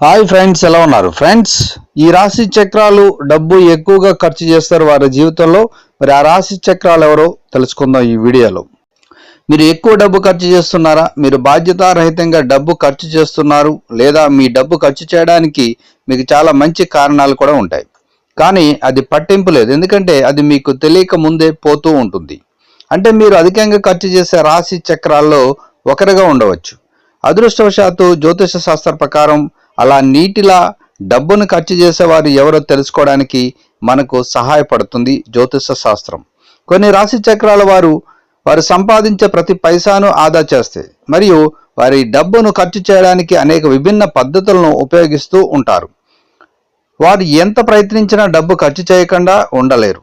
Hi friends ఎలా ఉన్నారు? Friends ఈ రాశి చక్రాలు డబ్బు ఎక్కువగా ఖర్చు చేస్తారు వారి జీవితంలో. మరి ఆ రాశి చక్రాలు ఎవరో తెలుసుకుందాం ఈ వీడియోలో. మీరు ఎక్కువ డబ్బు ఖర్చు చేస్తున్నారా? మీరు బాధ్యతారహితంగా డబ్బు ఖర్చు చేస్తున్నారు లేదా మీ డబ్బు ఖర్చు చేయడానికి మీకు చాలా మంచి కారణాలు కూడా ఉంటాయి. కానీ అది పట్టింపు లేదు. ఎందుకంటే అది మీకు తెలియక ముందే పోతూ ఉంటుంది. అంటే మీరు అధికంగా ఖర్చు చేసే రాశి చక్రాల్లో ఒకరిగా ఉండవచ్చు. అదృష్టవశాత్తు జ్యోతిష శాస్త్ర ప్రకారం అలా నీటిలా డబ్బును ఖర్చు చేసేవారు ఎవరో తెలుసుకోవడానికి మనకు సహాయపడుతుంది జ్యోతిష శాస్త్రం. కొన్ని రాశి చక్రాల వారు వారు సంపాదించే ప్రతి పైసాను ఆదా చేస్తాయి మరియు వారి డబ్బును ఖర్చు చేయడానికి అనేక విభిన్న పద్ధతులను ఉపయోగిస్తూ ఉంటారు. వారు ఎంత ప్రయత్నించినా డబ్బు ఖర్చు చేయకుండా ఉండలేరు.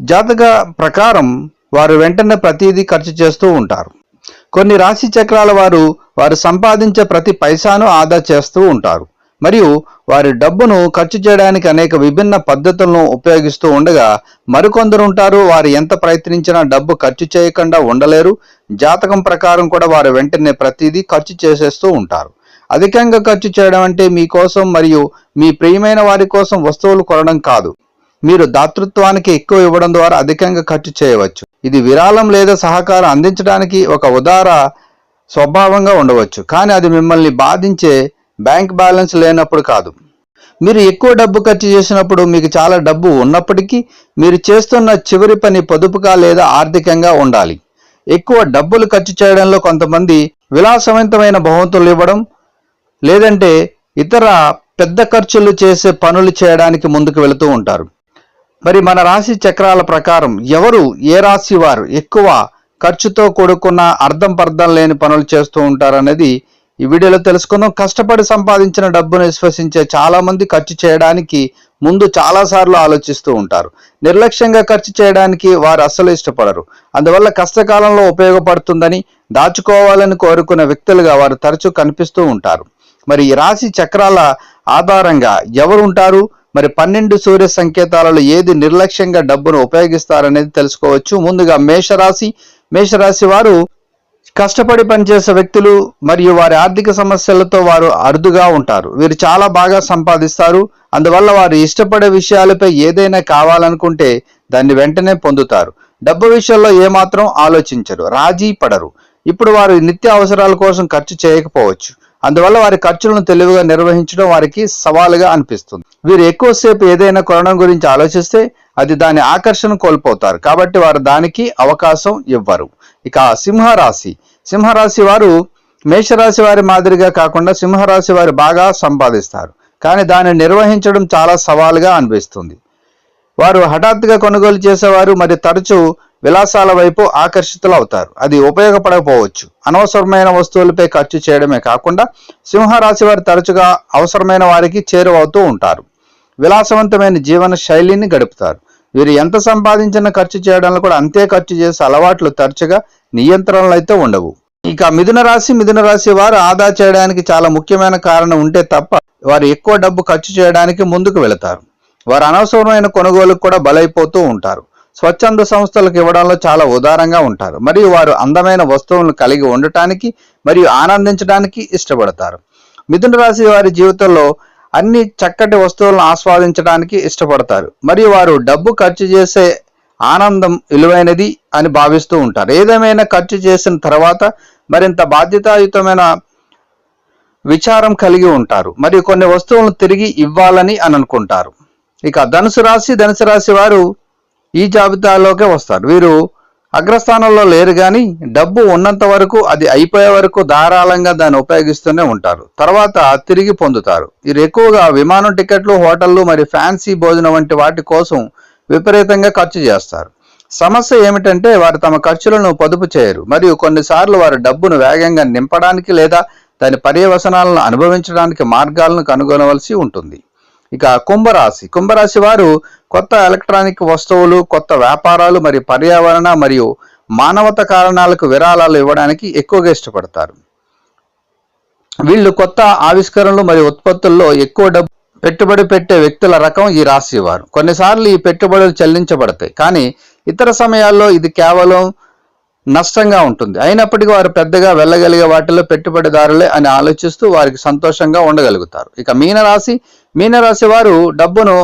జాతక ప్రకారం వారు వెంటనే ప్రతిదీ ఖర్చు చేస్తూ ఉంటారు. కొన్ని రాశి చక్రాల వారు వారు సంపాదించే ప్రతి పైసాను ఆదా చేస్తూ ఉంటారు. మరియు వారి డబ్బును ఖర్చు చేయడానికి అనేక విభిన్న పద్ధతులను ఉపయోగిస్తూ ఉండగా మరికొందరు ఉంటారు వారు ఎంత ప్రయత్నించినా డబ్బు ఖర్చు చేయకుండా ఉండలేరు. జాతకం ప్రకారం కూడా వారు వెంటనే ప్రతిదీ ఖర్చు చేసేస్తూ ఉంటారు. అధికంగా ఖర్చు చేయడం అంటే మీకోసం మరియు మీ ప్రియమైన వారి కోసం వస్తువులు కొనడం కాదు. మీరు దాతృత్వానికి ఎక్కువ ఇవ్వడం ద్వారా అధికంగా ఖర్చు చేయవచ్చు. ఇది విరాళం లేదా సహకారం అందించడానికి ఒక ఉదార స్వభావంగా ఉండవచ్చు. కానీ అది మిమ్మల్ని బాధించే బ్యాంక్ బ్యాలెన్స్ లేనప్పుడు కాదు. మీరు ఎక్కువ డబ్బు ఖర్చు చేసినప్పుడు మీకు చాలా డబ్బు ఉన్నప్పటికీ మీరు చేస్తున్న చివరి పని పొదుపుగా లేదా ఆర్థికంగా ఉండాలి. ఎక్కువ డబ్బులు ఖర్చు చేయడంలో కొంతమంది విలాసవంతమైన బహుమతులు ఇవ్వడం లేదంటే ఇతర పెద్ద ఖర్చులు చేసే పనులు చేయడానికి ముందుకు వెళుతూ ఉంటారు. మరి మన రాశి చక్రాల ప్రకారం ఎవరు ఏ రాశి వారు ఎక్కువ ఖర్చుతో కూడుకున్న అర్థం పర్థం లేని పనులు చేస్తూ ఉంటారనేది ఈ వీడియోలో తెలుసుకుందాం. కష్టపడి సంపాదించిన డబ్బును విశ్వసించే చాలామంది ఖర్చు చేయడానికి ముందు చాలాసార్లు ఆలోచిస్తూ ఉంటారు. నిర్లక్ష్యంగా ఖర్చు చేయడానికి వారు అస్సలు ఇష్టపడరు. అందువల్ల కష్టకాలంలో ఉపయోగపడుతుందని దాచుకోవాలని కోరుకున్న వ్యక్తులుగా వారు తరచూ కనిపిస్తూ ఉంటారు. మరి ఈ రాశి చక్రాల ఆధారంగా ఎవరు ఉంటారు? మరి పన్నెండు సూర్య సంకేతాలలో ఏది నిర్లక్ష్యంగా డబ్బును ఉపయోగిస్తారనేది తెలుసుకోవచ్చు. ముందుగా మేషరాశి. మేషరాశి వారు కష్టపడి పనిచేసే వ్యక్తులు మరియు వారి ఆర్థిక సమస్యలతో వారు అరుదుగా ఉంటారు. వీరు చాలా బాగా సంపాదిస్తారు. అందువల్ల వారు ఇష్టపడే విషయాలపై ఏదైనా కావాలనుకుంటే దాన్ని వెంటనే పొందుతారు. డబ్బు విషయంలో ఏమాత్రం ఆలోచించరు. రాజీ పడరు. ఇప్పుడు వారు నిత్య అవసరాల కోసం ఖర్చు చేయకపోవచ్చు. అందువల్ల వారి ఖర్చులను తెలివిగా నిర్వహించడం వారికి సవాలుగా అనిపిస్తుంది. వీరు ఎక్కువసేపు ఏదైనా కొనడం గురించి ఆలోచిస్తే అది దాని ఆకర్షణ కోల్పోతారు. కాబట్టి వారు దానికి అవకాశం ఇవ్వరు. ఇక సింహరాశి. సింహరాశి వారు మేషరాశి వారి మాదిరిగా కాకుండా సింహరాశి వారు బాగా సంపాదిస్తారు. కానీ దాన్ని నిర్వహించడం చాలా సవాలుగా అనిపిస్తుంది. వారు హఠాత్తుగా కొనుగోలు చేసేవారు మరి తరచూ విలాసాల వైపు ఆకర్షితులు అవుతారు అది ఉపయోగపడకపోవచ్చు. అనవసరమైన వస్తువులపై ఖర్చు చేయడమే కాకుండా సింహరాశి వారు తరచుగా అవసరమైన వారికి చేరువవుతూ ఉంటారు. విలాసవంతమైన జీవన శైలిని గడుపుతారు. వీరు ఎంత సంపాదించిన ఖర్చు చేయడంలో కూడా అంతే ఖర్చు చేసే అలవాట్లు తరచుగా నియంత్రణలు అయితే ఉండవు. ఇక మిథున రాశి మిథున రాశి వారు ఆదా చేయడానికి చాలా ముఖ్యమైన కారణం ఉంటే తప్ప వారు ఎక్కువ డబ్బు ఖర్చు చేయడానికి ముందుకు వెళతారు. వారు అనవసరమైన కొనుగోలుకు కూడా బలైపోతూ ఉంటారు. స్వచ్ఛంద సంస్థలకు ఇవ్వడంలో చాలా ఉదారంగా ఉంటారు. మరియు వారు అందమైన వస్తువులను కలిగి ఉండటానికి మరియు ఆనందించడానికి ఇష్టపడతారు. మిథున రాశి వారి జీవితంలో అన్ని చక్కటి వస్తువులను ఆస్వాదించడానికి ఇష్టపడతారు. మరియు వారు డబ్బు ఖర్చు చేసే ఆనందం విలువైనది అని భావిస్తూ ఉంటారు. ఏదేమైనా ఖర్చు చేసిన తర్వాత మరింత బాధ్యతాయుతమైన విచారం కలిగి ఉంటారు. మరియు కొన్ని వస్తువులను తిరిగి ఇవ్వాలని అని అనుకుంటారు. ఇక ధనుసు రాశి ధనుసు రాశి వారు ఈ జాబితాలోకే వస్తారు. వీరు అగ్రస్థానంలో లేరు కానీ డబ్బు ఉన్నంత వరకు అది అయిపోయే వరకు ధారాళంగా దాన్ని ఉపయోగిస్తూనే ఉంటారు. తర్వాత తిరిగి పొందుతారు. వీరు ఎక్కువగా విమానం టికెట్లు హోటళ్ళు మరియు ఫ్యాన్సీ భోజనం వంటి వాటి కోసం విపరీతంగా ఖర్చు చేస్తారు. సమస్య ఏమిటంటే వారు తమ ఖర్చులను పొదుపు చేయరు. మరియు కొన్నిసార్లు వారు డబ్బును వేగంగా నింపడానికి లేదా దాని పర్యవసనాలను అనుభవించడానికి మార్గాలను కనుగొనవలసి ఉంటుంది. ఇక కుంభరాశి. కుంభరాశి వారు కొత్త ఎలక్ట్రానిక్ వస్తువులు కొత్త వ్యాపారాలు మరియు పర్యావరణ మరియు మానవత కారణాలకు విరాళాలు ఇవ్వడానికి ఎక్కువగా ఇష్టపడతారు. వీళ్ళు కొత్త ఆవిష్కరణలు మరియు ఉత్పత్తుల్లో ఎక్కువ డబ్బు పెట్టుబడి పెట్టే వ్యక్తుల రకం ఈ రాశి వారు. కొన్నిసార్లు ఈ పెట్టుబడులు చెల్లించబడతాయి. కానీ ఇతర సమయాల్లో ఇది కేవలం నష్టంగా ఉంటుంది. అయినప్పటికీ వారు పెద్దగా వెళ్ళగలిగే వాటిలో పెట్టుబడిదారులే అని ఆలోచిస్తూ వారికి సంతోషంగా ఉండగలుగుతారు. ఇక మీనరాశి మీనరాశి వారు డబ్బును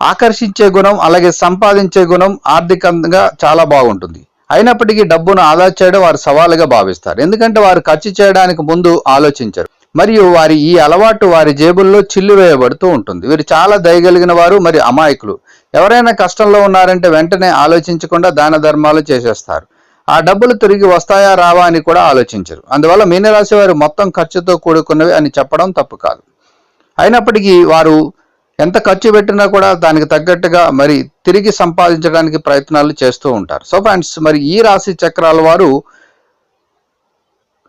ఆకర్షించే గుణం అలాగే సంపాదించే గుణం ఆర్థికంగా చాలా బాగుంటుంది. అయినప్పటికీ డబ్బును ఆదా చేయడం వారు సవాలుగా భావిస్తారు. ఎందుకంటే వారు ఖర్చు చేయడానికి ముందు ఆలోచించరు. మరియు వారి ఈ అలవాటు వారి జేబుల్లో చిల్లు వేయబడుతూ ఉంటుంది. వీరు చాలా దయగలిగిన వారు మరియు అమాయకులు. ఎవరైనా కష్టంలో ఉన్నారంటే వెంటనే ఆలోచించకుండా దాన ధర్మాలు చేసేస్తారు. ఆ డబ్బులు తిరిగి వస్తాయా రావా అని కూడా ఆలోచించరు. అందువల్ల మీనరాశి వారు మొత్తం ఖర్చుతో కూడుకున్నవి అని చెప్పడం తప్పు కాదు. అయినప్పటికీ వారు ఎంత ఖర్చు పెట్టినా కూడా దానికి తగ్గట్టుగా మరి తిరిగి సంపాదించడానికి ప్రయత్నాలు చేస్తూ ఉంటారు. సో ఫ్రెండ్స్ మరి ఈ రాశి చక్రాల వారు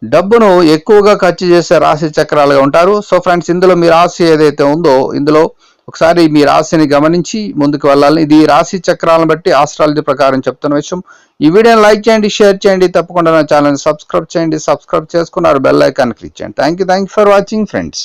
డబ్బును ఎక్కువగా ఖర్చు చేసే రాశి చక్రాలుగా ఉంటారు. సో ఫ్రెండ్స్ ఇందులో మీ రాశి ఏదైతే ఉందో ఇందులో ఒకసారి మీ రాశిని గమనించి ముందుకు వెళ్ళాలి ఇది రాశి చక్రాలను బట్టి ఆస్ట్రాలజీ ప్రకారం చెప్తున్న విషయం. ఈ వీడియోని లైక్ చేయండి షేర్ చేయండి తప్పకుండా నా ఛానల్ని సబ్స్క్రైబ్ చేయండి సబ్స్క్రైబ్ చేసుకున్నారు బెల్ ఐకాన్ క్లిక్ చేయండి. Thank you thank you for watching friends